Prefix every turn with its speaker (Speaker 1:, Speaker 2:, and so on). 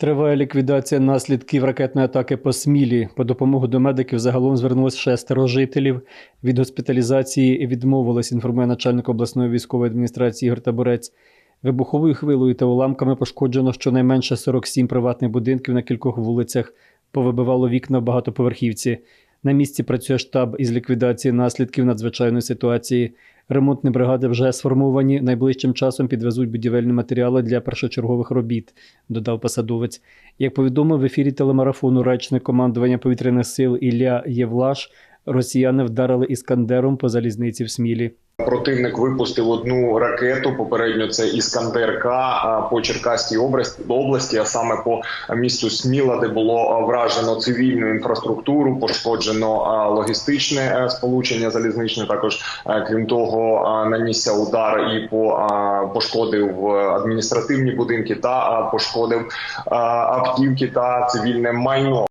Speaker 1: Триває ліквідація наслідків ракетної атаки по Смілі. По допомогу до медиків загалом звернулось шестеро жителів. Від госпіталізації відмовилась, інформує начальник обласної військової адміністрації Ігор Табурець. Вибуховою хвилою та уламками пошкоджено щонайменше 47 приватних будинків на кількох вулицях. Повибивало вікна в багатоповерхівці. На місці працює штаб із ліквідації наслідків надзвичайної ситуації. Ремонтні бригади вже сформовані. Найближчим часом підвезуть будівельні матеріали для першочергових робіт, додав посадовець. Як повідомив в ефірі телемарафону речник командування повітряних сил Ілля Євлаш, росіяни вдарили іскандером по залізниці в Смілі.
Speaker 2: Противник випустив одну ракету. Попередньо це іскандер К по Черкаській області, а саме по місту Сміла, де було вражено цивільну інфраструктуру, пошкоджено логістичне е, сполучення залізничне. Також е, крім того, нанісся удар і по пошкодив е, адміністративні будинки та пошкодив автівки та цивільне майно.